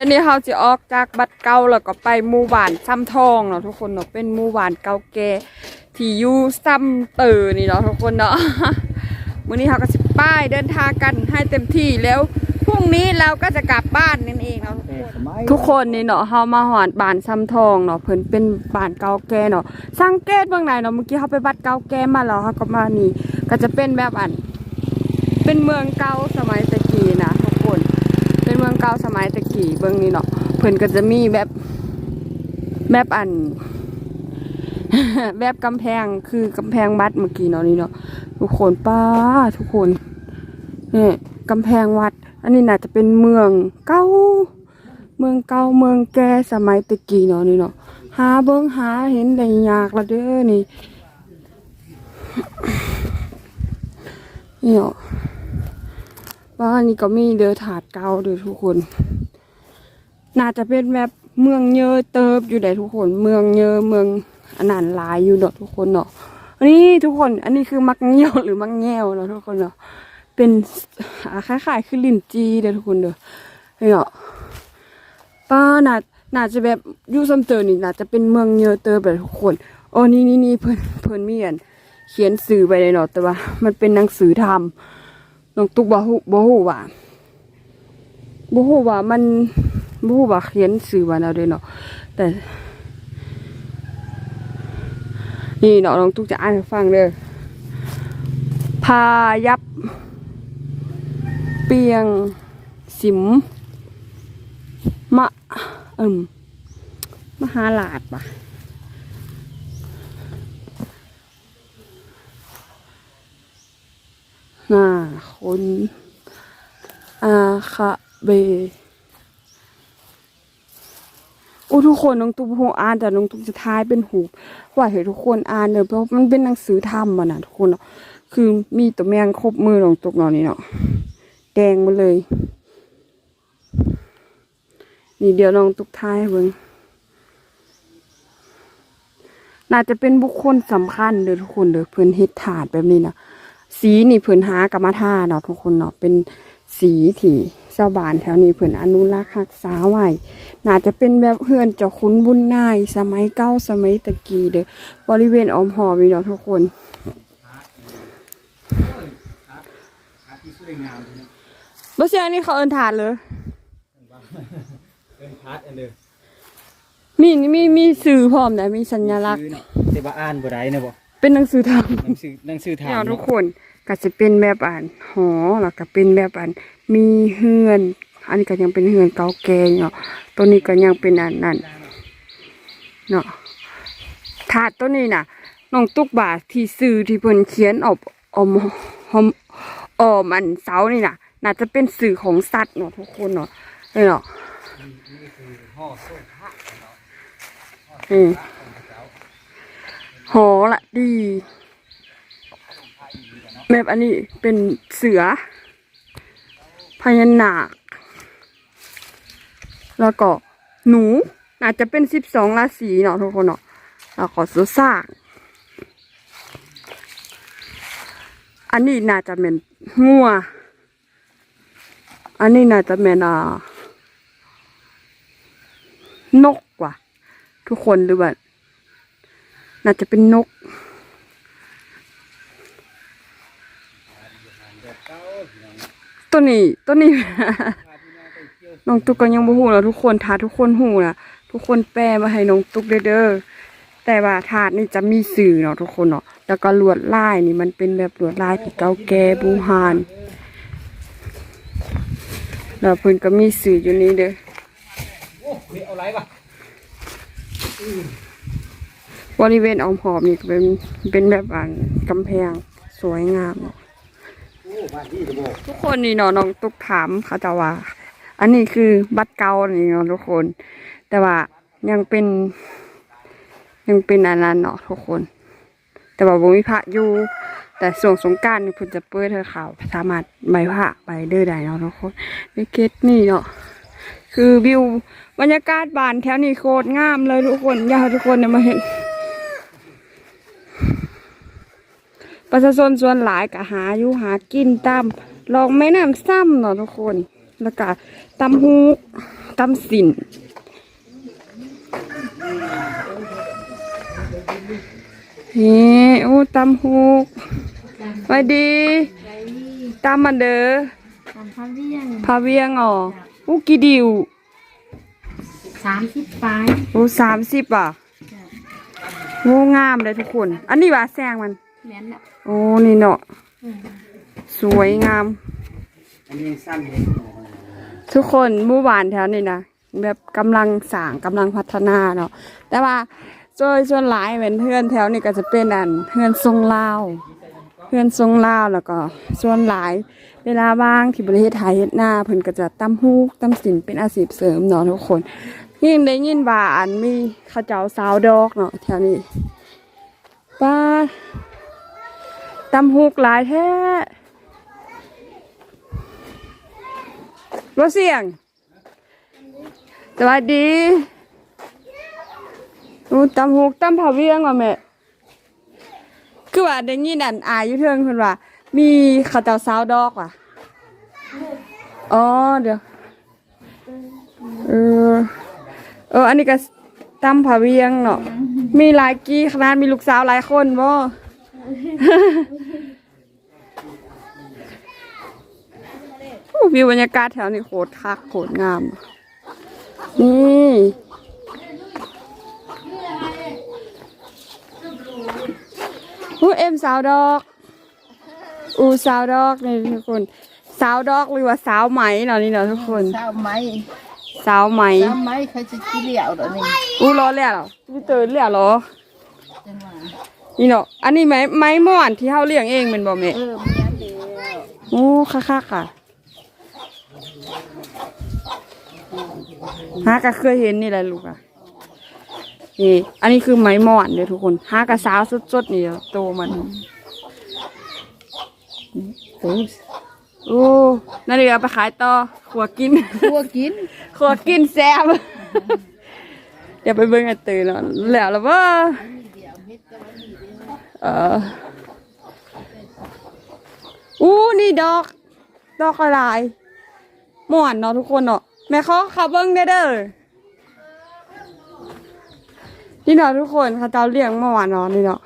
อันนี้เขาจะออกจากบัดเก่าแล้วก็ไปหมู่บ้านซ้ำทองเนาะทุกคนเนาะเป็นหมู่บ้านเก่าแก่ที่อยู่ซ้ำเตอนี่เนาะทุกคนเนาะมื้อนี้เขาก็สิป้ายเดินทางกันให้เต็มที่แล้วพรุ่งนี้เราก็จะกลับบ้านนั่นเองเนาะทุกคนนี่เนาะเฮามาหอดบ้านซ้ำทองเนาะเพิ่นเป็นบ้านเก่าแก่เนาะสังเกตเบื้องในเนาะเมื่อกี้เขาไปบัดเก่าแก่มาแล้วเขาก็มานี่ ก็จะเป็นแบบอันเป็นเมืองเก่าสมัยตะกี้นะทุกคน เป็นเมืองเก่า สมัยตะกี้เบื้องนี้เนาะเพิ่นก็จะมีแบบแบบอัน แบบกำแพงคือกำแพงวัดเมื่อกี้เนาะนี่เนาะทุกคนป้าทุกคนนี่กำแพงวัด อันนี้น่าจะเป็นเมืองเก่าเมืองเก่าเมืองแก่สมัยตะกี้เนาะนี่เนาะหาเบิ้งหาเห็นได้ยากละเด้อนี่นี่เนาะบ้านนี้ก็มีเดือถาดเก่าเด้อทุกคน น่าจะเป็นแบบเมืองเยอะเติบอยู่ได้ทุกคน เมืองเยอะเมืองอันนั้นหลายอยู่เนาะทุกคนเนาะอันนี้ทุกคน อันนี้คือมักเงี้ยวหรือมักแง่วเนาะทุกคนเนาะเป็นอ่าคล้ายๆคือลิ้นจีเด้อทุกคนเด้อเนาะป้าน่าน่าจะแบบอยู่ซัมเตอร์นี่น่าจะเป็นเมืองเยอะเติบแบบทุกคนโอ้นี่นี่นี่เพิ่นเพิ่นมีอันเขียนสื่อไปเลยเนาะแต่ว่า มันเป็นหนังสือทำน้องตุ๊กบ่ฮู้บ่ฮู้ว่าบ่ฮู้ว่ามัน บ่ฮู้ว่าเขียนชื่อว่าแนวใดเนาะแต่ นี่เนาะน้องตุ๊กจะอ่านให้ฟังเด้อพายับ เปียงสิม มะเอิ่มมหาลาดปะน่าคนอาคาเบ อ้ทุกคนน้องตุ๊กหูอ่านแต่น้องตุ๊กจะทายเป็นหูว่าให้ทุกคนอ่านเลยเพราะมันเป็นหนังสือธรรมอะนะทุกคนเนาะคือมีตัวแมงครบมือน้องตุ๊กเนาะนี่เนาะแดงมาเลย นี่เดี๋ยวน้องตุ๊กทายเบิ่งน่าจะเป็นบุคคลสำคัญเด้อทุกคนเด้อเพิ่นเฮ็ดถาดแบบนี้นะสีนี่เพิ่นหากรรมท่าเนาะทุกคนเนาะเป็น สีที่ชาวบ้านแถวนี้เพิ่นอนุรักษ์รักษาไว้น่าจะเป็นแบบเฮือนเจ้าคุณบุญนาย สมัยเก่าสมัยตะกี้เด้อบริเวณออมหอมีเนาะทุกคนบ่ใช่อันนี้เขาเอิ้นถาดเลยเป็นพาร์ทอันเด้อมีมีมีสื่อพร้อมนะมีสัญลักษณ์ซื้อเนาะแต่ว่าอ่านบ่ได้นะบ่เป็นหนังสือธรรมหนังสือหนังสือถามเนี่ยทุเนาะกคน ก็จะเป็นแบบอ่านหอแล้วก็เป็นแบบอ่านมีเฮือน อันนี้ก็ยังเป็นเฮือนเก่าแก่เนาะตัวนี้ก็ยังเป็นอันนั้นเนาะถาดตัวนี้น่ะน้องตุ๊กบาทที่ซื้อที่เพิ่นเขียนออกอมหอมออมอันเสานี่น่ะ น่าจะเป็นสื่อของสัตว์เนาะทุกคนเนาะนี่เนาะห่อโซ่พระอืมหอละดี แบบอันนี้เป็นเสือ พญานาค แล้วก็หนูน่าจะเป็นสิบสองราศีเนาะทุกคนเนาะแล้วก็สุสากอันนี้น่าจะเป็นงัว อันนี้น่าจะเป็นอ่านกว่ะ ทุกคนหรือว่าน่าจะเป็นนก ตัวนี้ตัวนี้ น้องตุ๊กก็ยังบ่ฮู้แล้วทุกคนถ้าทุกคนฮู้นะทุกคนแปลมาให้น้องตุ๊กเด้อเด้อแต่ว่าถาดนี่จะมีสื่อเนาะทุกคนเนาะแล้วก็ลวดลายนี่มันเป็นแบบลวดลายที่เก่าแก่บูฮานแล้วเพิ่นก็มีสื่ออยู่นี่เด้อโอ้เฮ้ยเอาไรวะบริเวณออมหอมนี่ก็เป็นเป็นแบบอันกำแพงสวยงามโอ้บ้านที่จะบอก ทุกคนนี่เนาะน้องตุกถามเขาจะว่า อันนี้คือบัตรเก่านี่เนาะทุกคน แต่ว่ายังเป็น ยังเป็นอันนั้นเนาะทุกคน แต่ว่าบ่มีพระอยู่แต่ส่วงสงการนี่เพิ่นจะเปิดให้เขาสามารถใบพระไปเด้อได้เนาะทุกคนในเกตนี่เนาะคือวิวบรรยากาศบานแถวนี้โคตรงามเลยทุกคนอยากทุกคนเนี่ยมาเห็น ประชาชนส่วนหลายก็หาอยู่หากินตามลองแม่น้ำซ้ำเนาะทุกคน แล้วก็ตำฮูตำสินเฮ้โอ้ตำฮูกสวัสดีตำมันเด้อตามพระเวียงพาเวียงอ๋ออู้กี่ดิวสามสิบปลายโอ้สามสิบอะโง่งามเลยทุกคน อันนี้ว่าแซงมันแม่นแหละ โอ้นี่เนาะสวยงาม อันนี้สั้นเลยทุกคนหมู่บ้านแถวนี้นะแบบกำลังสร้างกำลังพัฒนาเนาะแต่ว่าโดยส่วนหลายเป็นเพื่อนแถวนี้ก็จะเป็นอันเพื่อนทรงลาวเพื่อนทรงลาวแล้วก็ส่วนหลายเวลาว่างที่ประเทศไทยเฮ็ดหน้าเพิ่นก็จะตำฮูกตำสินเป็นอาชีพเสริมเนาะทุกคนยิ่งได้ยินว่าอันมีเขาเจ้าสาวดอกเนาะแถวนี้ป้า ตำฮูกหลายแท้บ่เสียง สวัสดีอูตำหูกตำผาเวียงว่ะแม่ คือว่าได้ยินอันอายอยู่เทิงเพิ่นว่า มีข้าวเจ้าสาวดอกว่ะ อ๋อเดี๋ยว เออ เออ อันนี้ก็ตำผาเวียงเนาะ มีหลายกี่ขนาดมีลูกสาวหลายคนบ่ วิวบรรยากาศแถวนี้โคตรคักโคตรงาม นี่ผู้เอ็มสาวดอก อูสาวดอกนี่ทุกคน สาวดอกหรือว่าสาวไหมเนาะนี่เนาะทุกคน sao máy สาวไหม sao máy khai chỉ chỉ liệu đó này อูรอแล้วเหรอพี่เตือนแล้วเหรอ nhưng mà นี่เนาะอันนี้ไม้ไม้ม่อนที่เฮาเลี้ยงเองแมันบ่แม่ ừ mình ăn liệu โอ้ค่ะค่ะค่ะฮากะเคยเห็นนี่แหละลูกอะนี่อันนี้คือไม้หมอนเดี๋ยวทุกคนฮากะสาวสดๆนี่เดี๋ยวโตมันโอ้โอ้นั่นเดี๋ยวเอาไปขายต่อขัวกิน cua kín ขัวกินแซ่บเดี๋ยวไปเบิ่งไอ้ตื่นเนาะแล้วแล้วว่าเอออู้นี่ดอก ดอกอะไรม่วนเนาะทุกคนเนาะแม่เขาขับเบิ้งได้เด้อนี่เนาะทุกคนเขาเจ้าเลี้ยงม่วนเนาะนี่เนาะ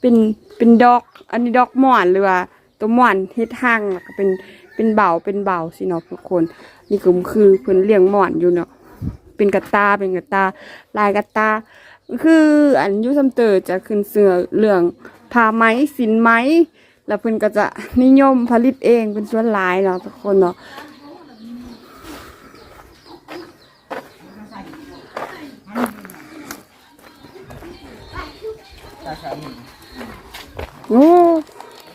เป็นเป็นดอก อันนี้ดอกม่วนหรือว่าตัวม่วนเฮ็ดห้างเป็นเป็นเบาเป็นเบาสิเนาะทุกคน นี่ก็คือเพิ่นเลี้ยงม่วนอยู่เนาะเป็นกระตาเป็นกระตาลายกระตา คืออันอยุซัมเตอร์จะขึ้นเสือเรื่องผ้าไหมสินไหม แล้วเพิ่นก็จะนิยมผลิตเองเป็นส่วนหลายเนาะทุกคนเนาะโอ้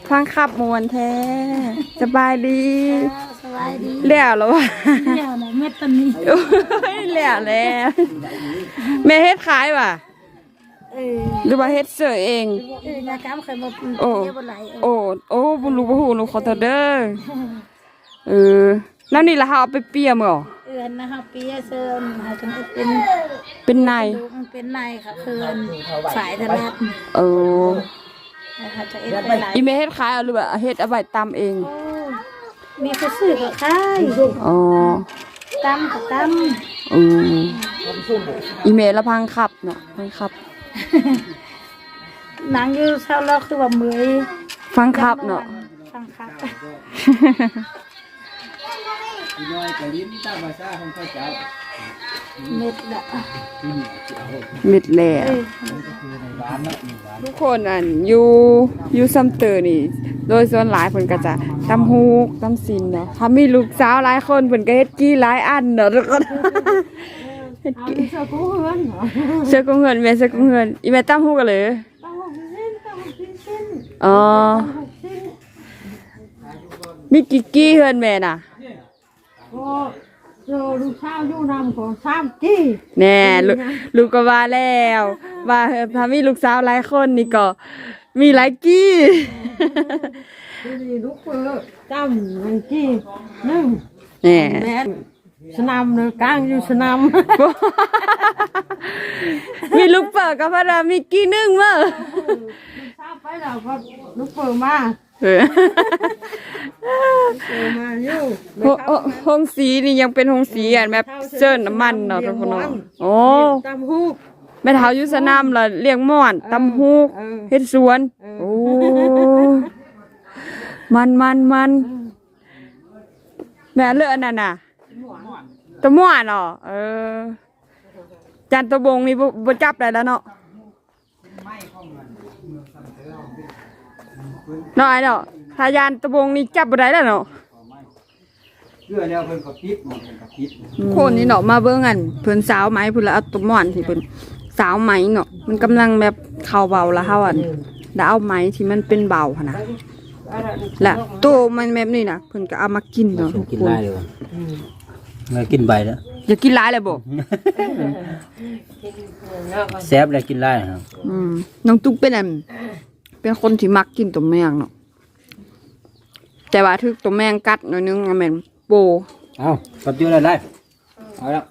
ฟังขับมวนแท้สบายดีสบายดีแล้วแล้ววะ เดี๋ยวนะเม็ดตอนนี้โอ้ยแล้วแล้วแม่เฮ็ดขายว่ะเออหรือว่าเฮ็ดเสือเอง เออนากามเคยมาโอ้เยี่ยบนไหลเออโอ้โอ้บุรู้บ่ฮู้หนูขอโทษเด้อเออแล้วนี่ล่ะเฮาเอาไปเปียมเหรอเอือนนะคะปีเซินหาจนเป็นเป็นในลูกมันเป็นในค่ะเคือนสายตลาดเออนะคะจะเอ็นไปหลายอีเมเฮ็ดขายเอาหรือว่าเฮ็ดเอาไว้ตำเองโอ้มีผู้ซื้อกับค่ายอ๋อ ตั้มกับตั้มอืมอีเมลละพังขับเนาะพังขับหนังอยู่เช้าแล้วคือว่าเมื่อยฟังขับเนาะฟังครับพี่น้อยกะลิ้นตามภาษาของเขาเจ้าเม็ดละที่นี่จะเอาเม็ดแหล่เอ้ยคือในร้านเนาะหนึ่งร้านทุกคนอันอยู่อยู่ซัมเตอร์นี่ โดยส่วนหลายเพิ่นก็จะตำฮูกตำสินเนาะถ้ามีลูกสาวหลายคนเพิ่นก็เฮ็ดกี้หลายอันเนาะทุกคนเฮ็ดกี้เสื้อกู้เงินเหรอเสื้อกุ้งเงินแม่เสื้อกุ้งเงินอีแม่ตำฮูกกันเลยต้องหกสิ้นต้องหกสิ้นอ๋อหกสิ้นมีกี่กี้เฮือนแม่น่ะโอ้โยลูกสาวอยู่นำของสามจี้แน่ลูกลูกก็ว่าแล้ว ว่าเออถ้ามีลูกสาวหลายคนนี่ก็ มีหลายกี้ ดีลูกเปิดจำมันจี้หนึ่งแน่แม่สนามเนอะกลางอยู่สนามมีลูกเปิดกับพระรามีกี้หนึ่งมั้งทราบไปแล้วก็ลูกเปิดมาเออเออมาอยู่โอ้โอ้ห้องสีนี่ยังเป็นห้องสีอะแบบเซิร์นน้ำมันเนาะทุกคนเนาะโอ้ตำฮูก แม่เท้าอยุสนามละเลี้ยงม่อนตำฮูกเออ เฮ็ดสวน เออ โอ้มันมันมันแม่เลือกอันนั้นน่ะตะม่วนเหรอเออ จันตะบงนี่บ่บ่จับได้แล้วเนาะน้อยเนาะถ้ายานตะบงนี่จับบ่ได้แล้วเนาะ เพื่อแล้วเพิ่นก็ปิดหมดเพิ่นก็ปิดคนนี่เนาะมาเบิ่งอันเพิ่นสาวไหมเพิ่นละเอาตะม่วนที่เพิ่น สาวไหมเนาะมันกำลังแบบเข้าเบาแล้วเฮาอันแล้วเอาไหมที่มันเป็นเบาหั่นน่ะและตัวมันแบบนี้นะเพิ่นก็เอามากินเนาะทุกกินคนได้เลยมากินใบแล้วอย่ากินหลายเลยบ่แซ่บเลยกินได้ครับอืมน้องตุ๊กเป็นอันเป็นคนที่มักกินตัวแมงเนาะแต่ว่าถึกตัวแมงกัดหน่อยนึงอะแม่นโปเอ้ากับเยอะเลยได้เอาละ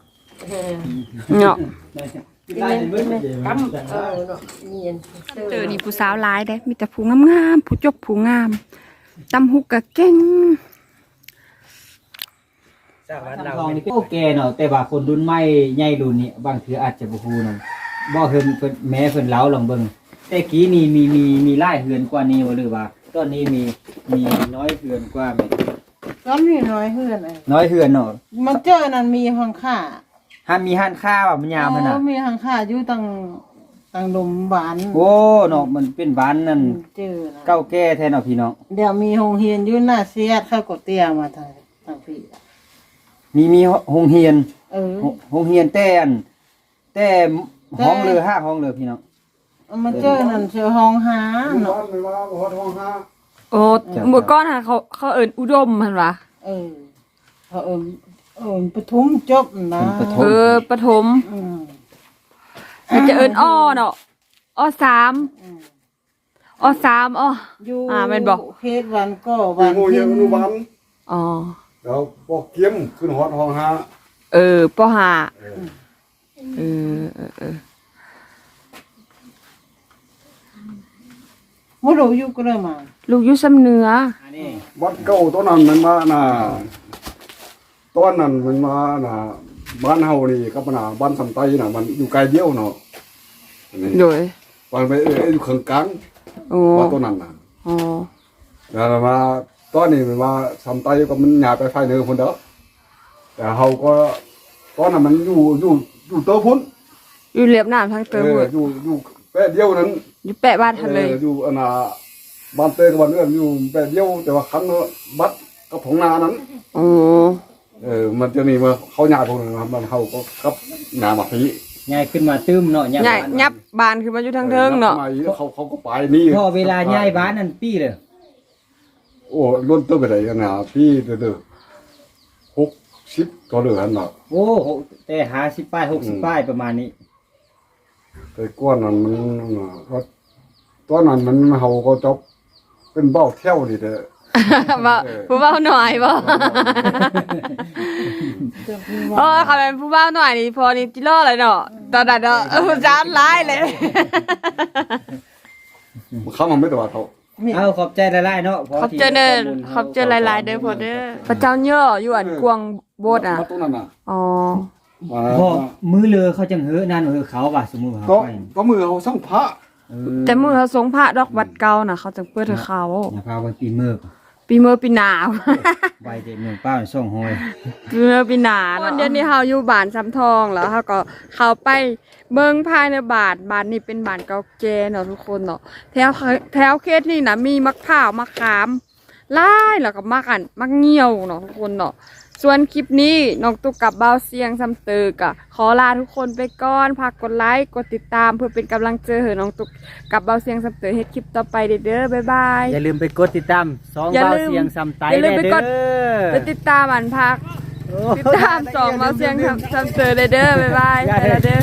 เนาะกินได้เบิ่ง กำเออเนาะเนียนเจอนี่ผู้สาวหลายเด้มีแต่ผู้งามๆผู้จบผู้งามตำหุกก็เก่งทองนี่โอเคเนาะแต่ว่าคนรุ่นใหม่ใหญ่รุ่นนี้บางทีอาจจะบ่ฮู้เนาะบ่เพิ่นเพิ่นแม้เพิ่นเล้าลองเบิ่งแต่กี้นี่มีมีมีหลายเฮือนกว่านี้บ่หรือว่าตอนนี้มีมีน้อยเฮือนกว่าแม่ก็มีน้อยเฮือนอะน้อยเฮือนเนาะมันเจอนั่นมีห้องค่า ห้ามมีห้านค้าว่ามันยามมันน่ะเออมีห้องค่าอยู่ตังตังลมบานโอ้เนาะมันเป็นบ้านนั่นเจอนะเก่าแก่แท้เนาะพี่น้อง เดี๋ยวมีโรงเรียนอยู่หน้าเสียดเข้าก็เตี้ยมาทางทางพี่อะมีมีโรงเรียนเออ โรงเรียนแต่อันแต่ห้องเรือห้าห้องเรือพี่น้องมันเจอนั่นเจอห้องหาเนาะโอ้เมื่อก่อนน่ะเขาเขาเอิ้นอุดมหั่นวะเออเขาเออ เออปทุมจบนะเออปฐมอืมมันจะเอิ้นอ้อเนาะอ้อสามอืมอ้อสามอ้อ อยู่อ่าแม่นบ่ เขตวันก็วันโมเยที่อนุบาลอ๋อแล้วพวกเกี้ยมขึ้นหอดห้องหาเออปห้าเออเออเออบ่รู้อยู่ก็เลยมาลูกอยู่สำเหนือ อันนี้วัดเก่าตอนนั้นมันมาน่ะ ตอนนั้นมันมาน่ะบ้านเฮานี่กับน่ะบ้านสำไตน่ะ มันอยู่ไกลเดียวเนาะอันนี้โดยวันไปเอ้ยอยู่ข้างกลางโอ้วัดตอนนั้นน่ะอ๋อแล้วมาตอนนี้มันมาสำไตก็มันย้ายไปไฟเหนือพุ่นเด้อแต่เฮาก็ตอนนั้นมันอยู่อยู่อยู่เตอพุ่นอยู่เรียบน้ำทางเอเตอร์อเวิร์ดอยู่อยู่แป๊ะเดียวนั้นอยู่แปะบ้านทะเลอออยู่อันน่ะบ้านเตยกับบ้านเอื้อนอยู่แป๊ะเดียวแต่ว่าคันบัดกับของนานั้นโอ้ เออมันจะมีมาเขาหยาพวกนึงครับมันเขาก็กับหยามาพีย้ายขึ้นมาตื้มเนาะย้ายใหญ่บ้านยับบานขึ้นมาอยู่ทางเทิงเนาะออเขาเขาก็ไปนี่พอเวลาย้ายบ้านนั่นปี้เลยโอ้ล้นเต้นไปไหนกันนะพี่เด้อหกสิบก็เหลือเนาะโอ้โหแต่หาสิบป้ายหกสิบป้ายประมาณนี้ แต่ก้อนนั้นมันน่ะว่าตอนนั้นมันเขาก็จบเป็นเบ้าเที่ยวนี่เด้อ ว่าผู้เบ้าหน่อยบ่เออเขาเป็นผู้เบ้าหน่อยนี่พอนี่จิโร่เลยเนาะตอนนั้นเนาะเออจานร้ายเลยมันเข้ามาไม่ตัวเขาเอาขอบใจหลายๆเนาะพขอบใจเด้อขอบใจหลายๆเด้อพอเด้อพระเจ้าเยอะอยู่อันกวางโบสถ์อะมาตรงนั้นน่ะอ๋อมาพอมือเรือเขาจังเหือนั่นเหือเขาว่าสมมุติว่าก็ไปก็มือเขาส่งพระเออแต่มือเขาสงพระดอกวัดเก่าน่ะเขาจังเปิดให้เขาอย่าพาไปปีเมือก ปีเมื่อปีหนาว ใบเด็กเมืองป้าส่งหอยเมื่อปีหนาเนาะเดี๋ยวนี้เฮาอยู่บ้านซ้ำทองแล้วเฮาก็เข้าไปเบิ่งภายในบ้านบ้านนี้เป็นบ้านเก่าแก่เนาะทุกคนเนาะแถวแถวเขตนี่นะมีมะพร้าวมะขามหลายแล้วก็มักอันมักเงี่ยวเนาะทุกคนเนาะ ส่วนคลิปนี้น้องตุ๊กกับเบาเสียงซ้ำเตือกะขอลาทุกคนไปก่อนฝากกดไลค์กดติดตามเพื่อเป็นกำลังใจให้น้องตุ๊กกับเบาเสียงซ้ำเตือเฮ็ดคลิปต่อไปเด้อเด้อบ๊ายบาย อย่าลืมไปกดติดตามสองอย่าเบาลืมเสียงซ้ำไตอย่าลืมไปกด เด้อไปติดตามอันพัก ติดตามสองเบาเสียงซ้ำเตือเด้อเด้อบ๊ายบายไปแล้วเด้อ